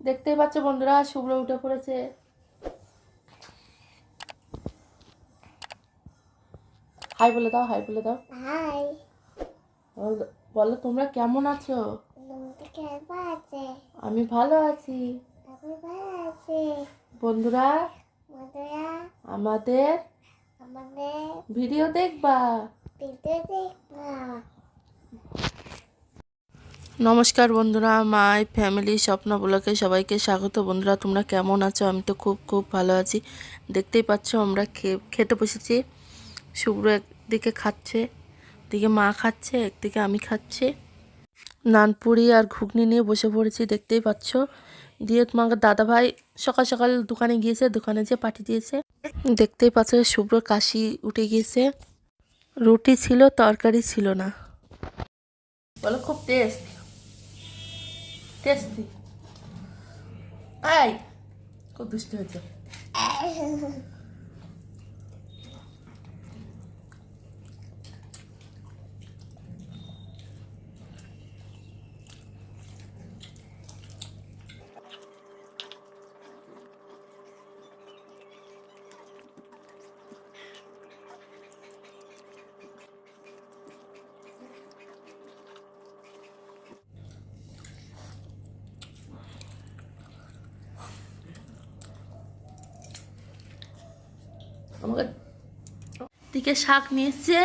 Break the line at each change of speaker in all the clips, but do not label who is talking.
দেখতেই পাচ্ছ বন্ধুরা শুভ্র উঠে পড়েছে। হাই বলে দাও হাই বলে দাও।
হাই
বলো- তোমরা কেমন আছে? আমি ভালো আছি। বন্ধুরা আমাদের ভিডিও দেখবা। নমস্কার বন্ধুরা মাই ফ্যামিলি স্বপ্ন ব্লকে সবাইকে স্বাগত। বন্ধুরা তোমরা কেমন আছো? আমি তো খুব খুব ভালো আছি। দেখতেই পাচ্ছ আমরা খে- খেতে বসেছি। শুভ্র একদিকে খাচ্ছে দিকে মা খাচ্ছে একদিকে আমি খাচ্ছি। নানপুরি আর ঘুগনি নিয়ে বসে পড়েছি, দেখতেই পাচ্ছ। দিয়ে তোমাকে দাদা ভাই সকাল সকাল দোকানে গিয়েছে, দোকানে যে পাঠিয়ে দিয়েছে। দেখতেই পাচ্ছ শুভ্র কাশি উঠে গিয়েছে। রুটি ছিল, তরকারি ছিল না। বলো, খুব টেস্ট টেস্টি আই খুব দুষ্ট হয়েছে। দিকে শাক নিয়ে এসছে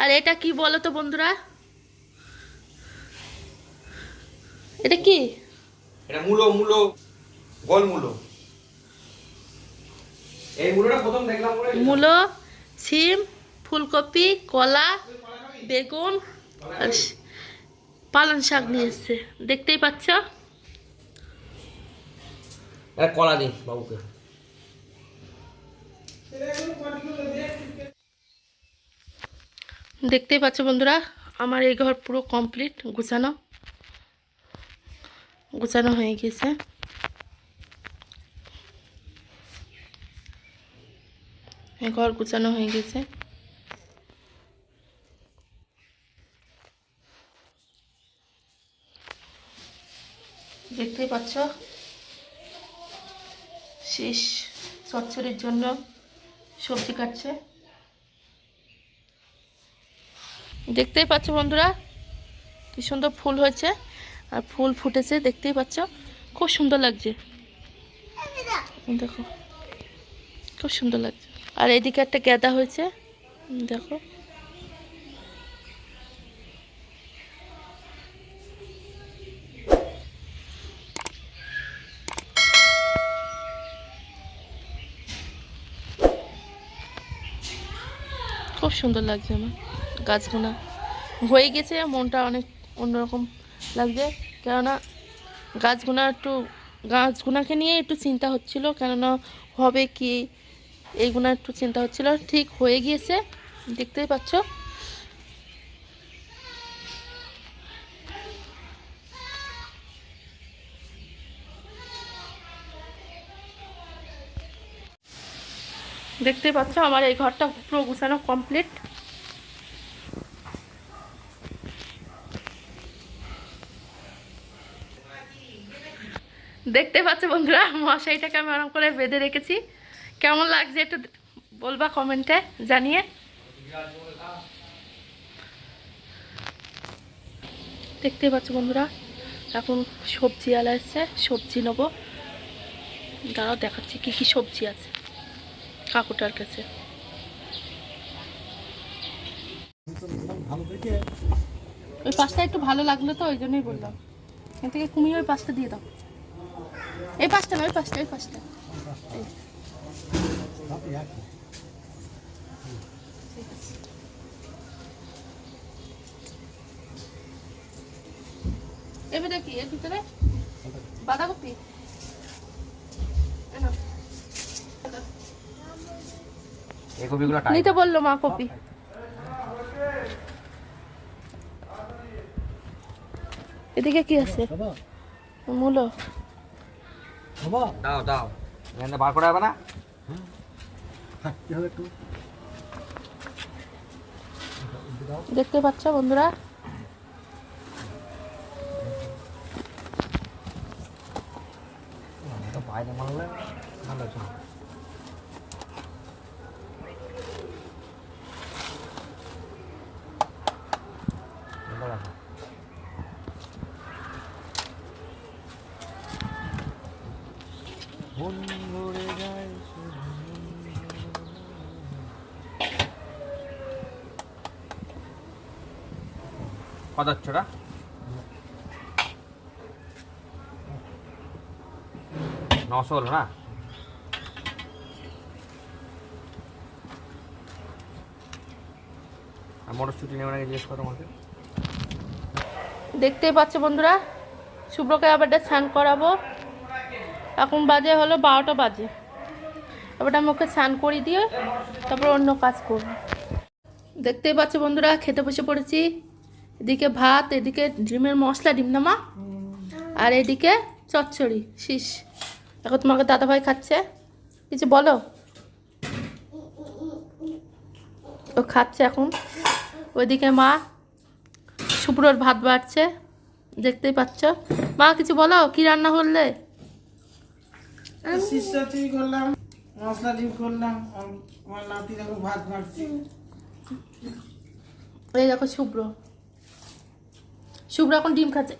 আর এটা কি বলো তো বন্ধুরা? এটা কি?
এটা মূলো মূলো গোল মূলো। এই মূলোটা প্রথম দেখলাম বলে
মূলো সিম ফুলকপি কলা বেগুন আর পালং শাক নিয়ে এসছে দেখতেই পাচ্ছ?
এটা কলা দিন বাবুকে।
দেখতেই পাচ্ছ বন্ধুরা, আমার এই ঘর পুরো কমপ্লিট গুছানো। গুছানো হয়ে গেছে। এই ঘর গুছানো হয়ে গেছে। দেখতেই পাচ্ছ? শেষ, চচ্চড়ির জন্য সবজি কাটছে। দেখতেই পাচ্ছ বন্ধুরা, কি সুন্দর ফুল হয়েছে। আর ফুল ফুটেছে, দেখতেই পাচ্ছ। খুব সুন্দর লাগছে। দেখো, খুব সুন্দর লাগছে। আর এদিকে একটা গ্যাদা হয়েছে। দেখো। খুব সুন্দর লাগছে আমার গাছগুলা। হয়ে গেছে, মনটা অনেক অন্যরকম লাগছে। কেননা গাছগুনা একটু, গাছগুনাকে নিয়ে একটু চিন্তা হচ্ছিল, কেননা হবে কি এইগুলা একটু চিন্তা হচ্ছিল। ঠিক হয়ে গিয়েছে, দেখতেই পাচ্ছ। দেখতেই পাচ্ছ, আমার এই ঘরটা পুরো গুছানো কমপ্লিট দেখতে পাচ্ছ বন্ধুরা মশাইটাকে আমি আরাম করে বেঁধে রেখেছি। কেমন লাগছে একটু বলবা কমেন্টে জানিয়ে। দেখতে পাচ্ছ বন্ধুরা, এখন সবজি আলা এসছে, সবজি নেব। দাঁড়াও, দেখাচ্ছি কি কি সবজি আছে কাকুটার কাছে। ওই পাশটা একটু ভালো লাগল তো, ওই জন্যই বললাম। এখান থেকে কমিয়ে ওই পাশটা দিয়ে দাও। এই পাশটা না ওই পাশটা ওই আছে। এর কি এর ভিতরে? বাঁধাকপি? নিতে বলল মা কপি। এদিকে কি আছে? মূলো।
বাবা
দাও দাও। এখানে বার করা না?
হবে একটু
দেখতে পাচ্ছ বন্ধুরা?
বাইরে মারলে ভালো আছে ভালো আছে। বন্ধুরে যায় শুধু। হচ্ছে নশো হলো না?
দেখতেই পাচ্ছ বন্ধুরা শুভ্রকে আবার স্নান করাবো। এখন বাজে হলো বারোটা বাজে। এবার আমি ওকে স্নান করিয়ে দিয়ে তারপর অন্য কাজ করব। দেখতেই পাচ্ছ বন্ধুরা, খেতে বসে পড়েছি। এদিকে ভাত এদিকে ডিমের মশলা ডিম না মা আর এদিকে চচ্চড়ি শীষ। এখন তোমাকে দাদাভাই খাচ্ছে। কিছু বলো? ও খাচ্ছে এখন। ওইদিকে মা শুভ্রর ভাত বাড়ছে। দেখতেই পাচ্ছ। মা কিছু বলো? কি রান্না করলে?
করলাম মশলা ডিম করলাম আর আমার নাতি দেখো ভাত ভাজছে
এই দেখো শুভ্র। শুভ্র এখন ডিম খাচ্ছে।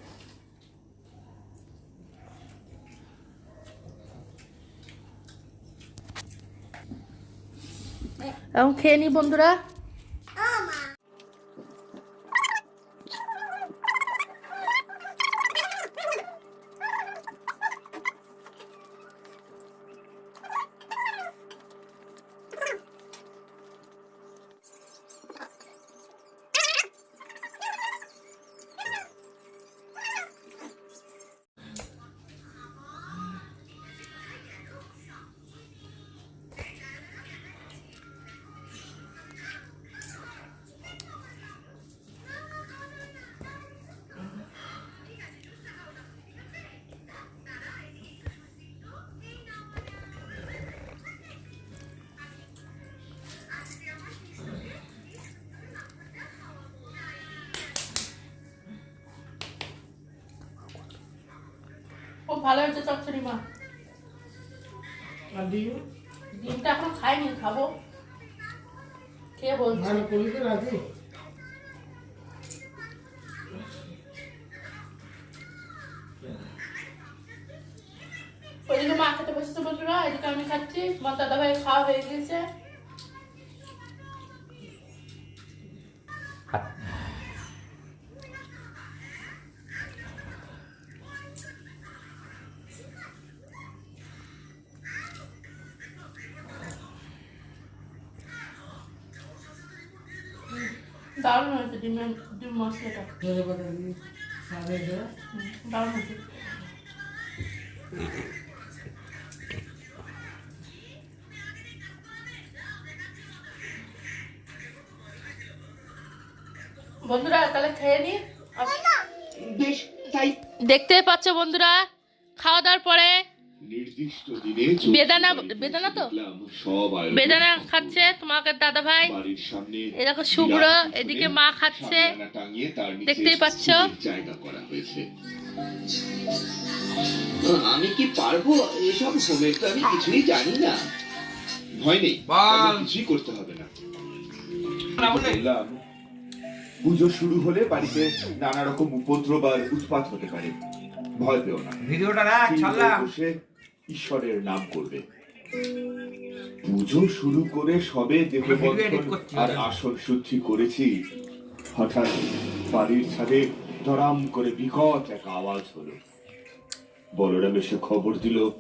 এবং খেয়ে নি বন্ধুরা। খুব ভালো হয়েছে চচ্চড়ি মা।
আর ডিম?
ডিমটা এখন খাইনি খাব। কে বলছে?
ভালো করলি তো রাজি
ওইদিকে মা খেতে বসেছে বন্ধুরা এদিকে আমি খাচ্ছি। আমার দাদা ভাই খাওয়া হয়ে গেছে দারুণ হয়েছে ডিমের ডিম মশলাটা। দারুণ হয়েছে। বন্ধুরা তাহলে খেয়ে নি দেখতে পাচ্ছ বন্ধুরা খাওয়া দাওয়ার পরে
নির্দিষ্ট দিনে
বেদানা বেদানা তো?
দেখলাম সব আয়োজন
বেদানা খাচ্ছে তোমাকে দাদা ভাই
বাড়ির সামনে
এ দেখো শুভ্র এদিকে মা খাচ্ছে।
সামনে টাঙিয়ে তার নিচে
দেখতেই পাচ্ছ?
জায়গা করা হয়েছে। আমি কি পারব এসব হোমের তো আমি কিছুই জানি না। ভয় নেই। কিছুই করতে হবে না। বললাম পুজো শুরু হলে বাড়িতে নানা রকম উপদ্রব আর উৎপাত হতে পারে। ভয় পেও না।
ভিডিওটা রাখ ছাড়লাম।
ঈশ্বরের নাম করবে। পুজো শুরু করে সবে দেহ
আমরা video edit
বন্ধন
করছি,
আর। আসল শুদ্ধি করেছি। হঠাৎ বাড়ির ছাদে দরাম করে বিকট এক আওয়াজ হলো। বলরাম এসে খবর দিল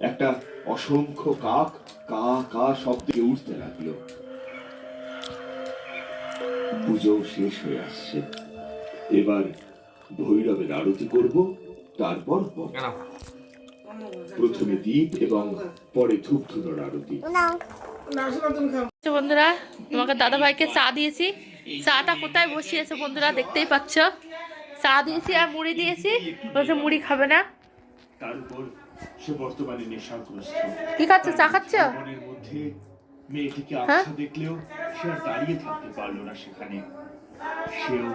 একটা অসংখ্য কাক কা কা শব্দে উঠতে লাগল। পুজো শেষ হয়ে আসছে। এবার ভৈরবের আরতি করব তারপর প্রথমে দ্বীপ এবং পরে ধূপ ধুনোর আরতি
আচ্ছা বন্ধুরা তোমাকে দাদা ভাইকে চা দিয়েছি। চাটা কোথায় বসিয়েছে বন্ধুরা দেখতেই পাচ্ছ। চা দিয়েছি আর মুড়ি দিয়েছি বলছে মুড়ি খাবে না।
তার উপর সে বর্তমানে নেশাগ্রস্ত।
কি খাচ্ছ? চা খাচ্ছ?
মধ্যে মেয়েটিকে
হ্যাঁ?
আচ্ছা দেখলেও সে আর দাঁড়িয়ে থাকতে পারল না সেখানে। সেও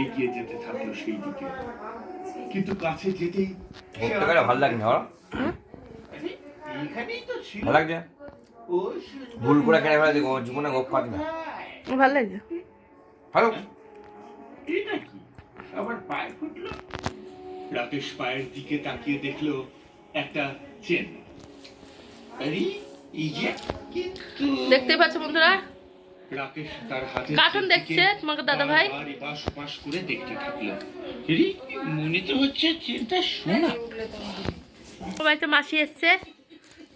এগিয়ে যেতে থাকল সেই দিকে। কিন্তু কাছে যেতেই
ভালো
এইখানেই তো ছিল।
ভালো লাগছে? ভুল করে জীবনে গোপ না।
ভালো লাগছে
ভালো
এটা কি আবার পায়ে ফুটলো? রাকেশ পায়ের দিকে তাকিয়ে দেখল একটা চেন। আরে এই যে কিন্তু
দেখতেই পাচ্ছ বন্ধুরা?
রাকেশ তার হাতে
কার্টুন দেখছে তোমাকে দাদা ভাই?
করে দেখতে থাকল। মনে তো হচ্ছে চেনটা সোনা।
বাড়িতে মাসি এসছে।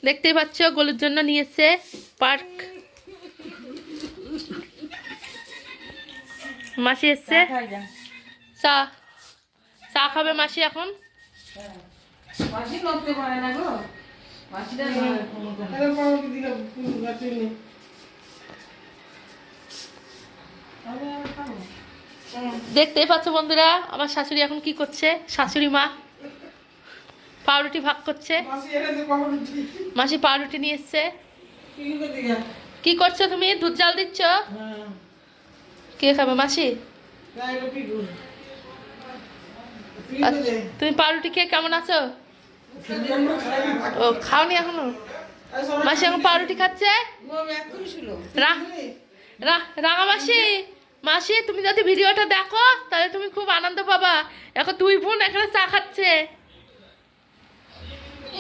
দেখতেই পাচ্ছ গোলের জন্য নিয়ে এসছে পার্ক। মাসি এসছে। চা চা খাবে মাসি এখন।
মাসি নড়তে পারে না গো। মাসিটা
তাহলে পাউরুটি দিলাম কিন্তু গাছে নেই আমি আর খাব
দেখতেই পাচ্ছ বন্ধুরা আমার শাশুড়ি এখন কি করছে? শাশুড়ি মা পাউরুটি ভাগ করছে।
মাসি পাউরুটি।
নিয়ে এসছে। কি করছ তুমি? দুধ জাল দিচ্ছ?
হ্যাঁ।
কে খাবে মাসি?
দে
তুমি পাউরুটি খেয়ে কেমন আছো। ও খাওনি
এখনও?
মাসি এখন পাউরুটি খাচ্ছে?
মম এক্ষুনি ছিল
রা রা- রাঙা মাসি মাসি তুমি যদি ভিডিওটা দেখো তাহলে তুমি খুব আনন্দ পাবা। এখন দুই বোন এখানে চা খাচ্ছে।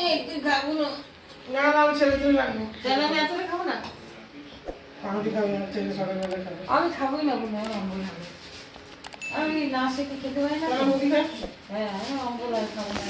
এই তুই খাব না।
না না আমি
খাব না? আমি খেতে পারি হ্যাঁ খাব না।